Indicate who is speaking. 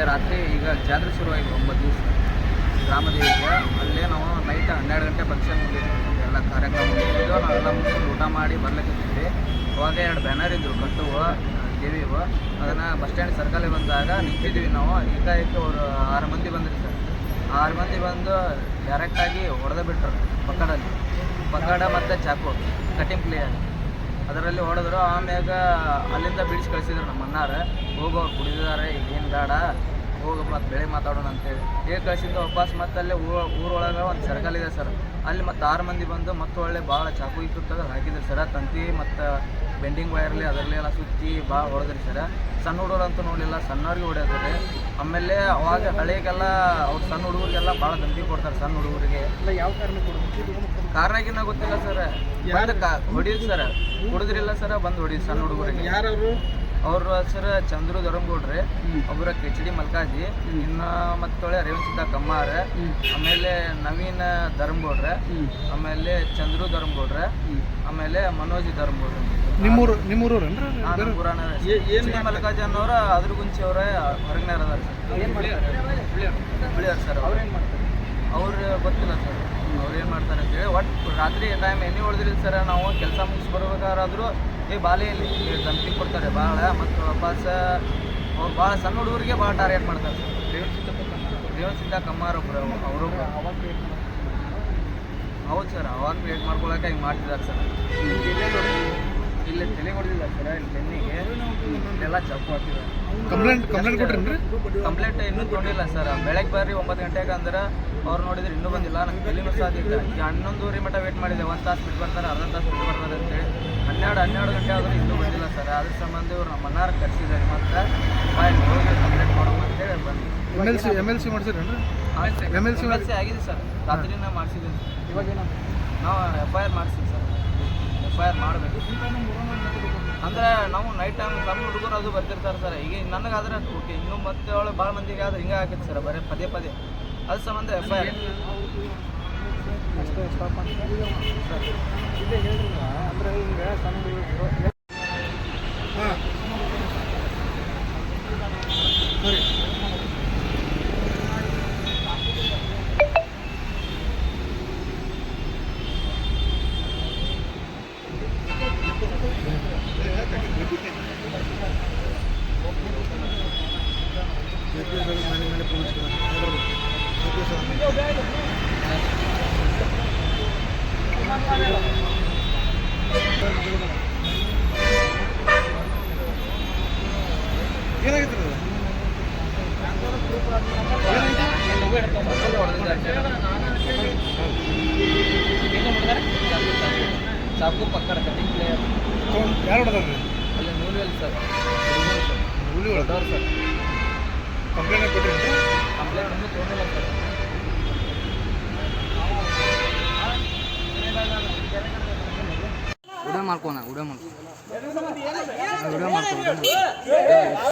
Speaker 1: ಅಲ್ಲೇ ರಾತ್ರಿ. ಈಗ ಜಾತ್ರೆ ಶುರುವಾಯಿತು ಒಂಬತ್ತು ದಿವಸ. ಗ್ರಾಮದೇವಿಗೆ ಅಲ್ಲೇ ನಾವು ನೈಟ್ ಹನ್ನೆರಡು ಗಂಟೆ ಫಂಕ್ಷನ್ ಮುಗಿದ್ವಿ ಎಲ್ಲ ಕಾರ್ಯಕ್ರಮ ನಾವು ನಾವೆಲ್ಲ ಮುಗಿಸ್ಕೊಂಡು ಊಟ ಮಾಡಿ ಬರ್ಲಿಕ್ಕೆ ಅವಾಗ ಎರಡು ಬ್ಯಾನರ್ ಇದ್ರು ಕಟ್ಟುವ ದೇವಿವು ಅದನ್ನು ಬಸ್ ಸ್ಟ್ಯಾಂಡ್ ಸರ್ಕಲಿಗೆ ಬಂದಾಗ ನಿಂತಿದ್ವಿ ನಾವು. ಏಕಾಏಕಿ ಅವರು ಆರು ಮಂದಿ ಬಂದ್ರಿ ಸರ್. ಆರು ಮಂದಿ ಬಂದು ಡೈರೆಕ್ಟಾಗಿ ಹೊಡೆದ ಬಿಟ್ರು ಪಕ್ಕಡಲ್ಲಿ ಪಕ್ಕಡ ಮತ್ತು ಚಾಕು. ಕಟಿಂಗ್ ಪ್ಲೇಯರ್ ಅದರಲ್ಲಿ ಹೊಡೆದ್ರು, ಆಮ್ಯಾಗ ಅಲ್ಲಿಂದ ಬಿಡಿಸಿ ಕಳಿಸಿದ್ರು ನಮ್ಮ ಅಣ್ಣಾರ. ಹೋಗೋರು ಕುಡಿದಿದ್ದಾರೆ ಏನು ಬೇಡ, ಹೋಗು ಮತ್ತು ಬೆಳೆ ಮಾತಾಡೋಣ ಅಂತೇಳಿ. ಹೇಗೆ ಕಳಿಸಿದ್ದು ವಾಪಸ್ ಮತ್ತೆ ಅಲ್ಲೇ ಊರ ಊರೊಳಗೆ ಒಂದು ಸರ್ಕಲ್ ಇದೆ ಸರ್. ಅಲ್ಲಿ ಮತ್ತು ಆರು ಮಂದಿ ಬಂದು ಮತ್ತೆ ಒಳ್ಳೆ ಭಾಳ ಚಾಕು ತೆಗೆದು ಹಾಕಿದ್ರು ಸರ. ತಂತಿ ಮತ್ತು ಬೆಂಡಿಂಗ್ ವೈರ್ಲಿ ಅದರಲ್ಲಿ ಎಲ್ಲ ಸುತ್ತಿ ಭಾಳ ಹೊಡೆದ್ರಿ ಸರ್. ಸಣ್ಣ ಹುಡುಗರು ಅಂತೂ ನೋಡಲಿಲ್ಲ ಸಣ್ಣವ್ರಿಗೆ ಹೊಡೆಯೋದ್ರಿ ಆಮೇಲೆ ಅವಾಗ ಹಳೆಗೆಲ್ಲ ಅವ್ರು ಸಣ್ಣ ಹುಡುಗರಿಗೆಲ್ಲ ಭಾಳ ದಂಧಿ ಕೊಡ್ತಾರೆ ಸಣ್ಣ ಹುಡುಗರಿಗೆ.
Speaker 2: ಯಾವ ಕಾರಣ ಕೊಡಬೇಕು
Speaker 1: ಗೊತ್ತಿಲ್ಲ ಸರ್. ಯಾರು ಸರ್. ಹೊಡೆದ್ರಿಲ್ಲ ಸರ್ ಬಂದು ಹೊಡಿದ್ ಸಣ್ಣ ಹುಡುಗರಿಗೆ.
Speaker 2: ಯಾರವರು?
Speaker 1: ಅವ್ರ ಹೆಸರು ಚಂದ್ರು ದೊರಂಗೌಡ್ರಿ ಒಬ್ಬರ ಕೆಚಡಿ ಮಲ್ಕಾಜಿ. ಇನ್ನ ಮತ್ತೊಳೆ ರೇವಣ್ ಸಿದ್ದ ಕಮ್ಮಾರ ಆಮೇಲೆ ನವೀನ್ ಧರ್ಮಗೌಡ್ರೆ ಆಮೇಲೆ ಚಂದ್ರು ಧರ್ಮಗೌಡ್ರೆ ಆಮೇಲೆ ಮನೋಜ್ ಧರ್ಮಗೌಡ್ರೆ
Speaker 2: ನಿಮ್ಮೂರು
Speaker 1: ನಿಮ್ಮೂರು ಏನು ಮಲ್ಕಾಜಿ ಅನ್ನೋರ ಅದ್ರ ಗುಂಚಿ ಅವರ ಹೊರಗ್ನಾರ ಅದಾರ ಸರ್ ಬಿಳಿಯರ್ ಸರ್ ಅವ್ರೇನು ಮಾಡ್ತಾರೆ? ಗೊತ್ತಿಲ್ಲ ಸರ್. ಅವ್ರು ಏನು ಮಾಡ್ತಾರೆ ಅಂತೇಳಿ ಒಟ್ಟು ರಾತ್ರಿ ಟೈಮ್ ಎಣ್ಣೆ ಹೊಡೆದ್ರಿ ಸರ್, ನಾವು ಕೆಲಸ ಮುಗಿಸಿ ಬರ್ಬೇಕಾದ್ರೂ ಏ ಬಾಲೆಯಲ್ಲಿ ದಂಪಿಗೆ ಕೊಡ್ತಾರೆ ಭಾಳ ಮತ್ತು ವಾಪಸ್ ಅವ್ರು ಭಾಳ ಸಣ್ಣ ಹುಡುಗರಿಗೆ ಭಾಳ ಟಾರ್ಗೆಟ್ ಮಾಡ್ತಾರೆ ಸರ್. ರೇವಣ್ ಕಮ್ಮಾರ್ ಒಬ್ಬರು ಅವರು ಹೌದು ಸರ್, ಅವಾಗ ಕ್ರಿಯೇಟ್ ಮಾಡ್ಕೊಳಕ್ಕೆ ಹಿಂಗೆ ಮಾಡ್ತಿದ್ದಾರೆ ಸರ್. ಇಲ್ಲಿ ತಲೆ ಹೊಡೆದಿಲ್ಲ ಸರ್ ಇಲ್ಲಿ ಬೆನ್ನಿಗೆ ಇಲ್ಲೆಲ್ಲ ಚಾಕು ಹಾಕಿದ್ದಾರೆ
Speaker 2: ಕಂಪ್ಲೇಂಟ್ ಕಂಪ್ಲೇಂಟ್ ಕೊಟ್ರಿ
Speaker 1: ಕಂಪ್ಲೇಂಟ್ ಇನ್ನೂ ತೊಗೊಂಡಿಲ್ಲ ಸರ್. ಬೆಳಗ್ಗೆ ಬರ್ರಿ ಒಂಬತ್ತು ಗಂಟೆಗೆ ಅಂದ್ರೆ ಅವ್ರು ನೋಡಿದ್ರೆ ಇನ್ನೂ ಬಂದಿಲ್ಲ. ನಂಗೆ ತಲೆನೂ ಸಾಧಿಲ್ಲ ಈಗ. ಹನ್ನೊಂದುವರೆ ಮಟ್ಟ ವೇಟ್ ಮಾಡಿದೆ. ಒಂದು ತಾಸು ಬಿಟ್ಟು ಬರ್ತಾರೆ ಅರ್ಧ ತಾಸು ಬಿಟ್ಟು ಬರ್ತಾರೆ ಅಂತೇಳಿ ಹನ್ನೆರಡು ಹನ್ನೆರಡು ಗಂಟೆ ಆದರೂ ಇನ್ನೂ ಬಂದಿಲ್ಲ ಸರ್. ಅದ್ರ ಸಂಬಂಧ ಇವ್ರು ನಮ್ಮ ಮನಾರು ಕರೆಸಿದ್ದಾರೆ ಮತ್ತೆ ಫೈಲ್ ಹೋಗಿ ಕಂಪ್ಲೇಂಟ್ ಮಾಡೋಣ ಅಂತೇಳಿ ಬಂದು
Speaker 2: M L C M L C ಮಾಡ್ಸಿರೇನ್ರಿ? M
Speaker 1: L C ಆಗಿದೆ ಸರ್. ರಾತ್ರಿನ ಮಾಡಿಸಿದ್ದೀನಿ. ಇವಾಗ ನಾವು F I R sir. F I R ಮಾಡಬೇಕು. ಅಂದ್ರೆ ನಾವು ನೈಟ್ ಟೈಮ್ ಸಣ್ಣ ಹುಡುಗರು ಅದು ಬರ್ತಿರ್ತಾರೆ ಸರ್ ಈಗ ನನಗಾದ್ರೆ ಓಕೆ ಇನ್ನು ಮತ್ತೆ ಅವಳು ಭಾಳ ಮಂದಿಗೆ ಆದ್ರೆ ಹಿಂಗೆ ಹಾಕಿತ್ತು ಸರ್ ಬರೀ ಪದೇ ಪದೇ. ಅದು ಸಂಬಂಧ ಎಫ್ ಐ ಆರ್
Speaker 2: ಹಾಂ ಸರಿ ಏನಾಗಿತ್ತು ಅದು?
Speaker 1: ಚಾಕು ಪಕ್ಕಡ ಕಟಿಂಗ್ ಪ್ಲೇಯರ್
Speaker 2: ತಗೊಂಡ್ ಯಾರು ಹೊಡೆದ್ರಿ
Speaker 1: ಅಲ್ಲಿ ನೂಲ್ವೆಲ್ ಸರ್ ಹುಡುಗರು ಸರ್
Speaker 2: ಹುಲಿ ಹೊಡೆದ
Speaker 1: ದೊಡ್ಡವ್ರು ಸರ್
Speaker 2: ಕಂಪ್ಲೇಂಟ್ ಕೊಟ್ಟಿರಿ
Speaker 1: ಕಂಪ್ಲೇಂಟ್ ಇನ್ನೂ ತೊಗೊಂಡಿಲ್ಲ ಸರ್ ಉಡ ಮಾಡ್ಕೋಣ ಉಡ ಮಾಡ್ಕೊ ಉಡ ಮಾಡ್ಕೊ ಉಡ ಮಾಡ್ಕೊ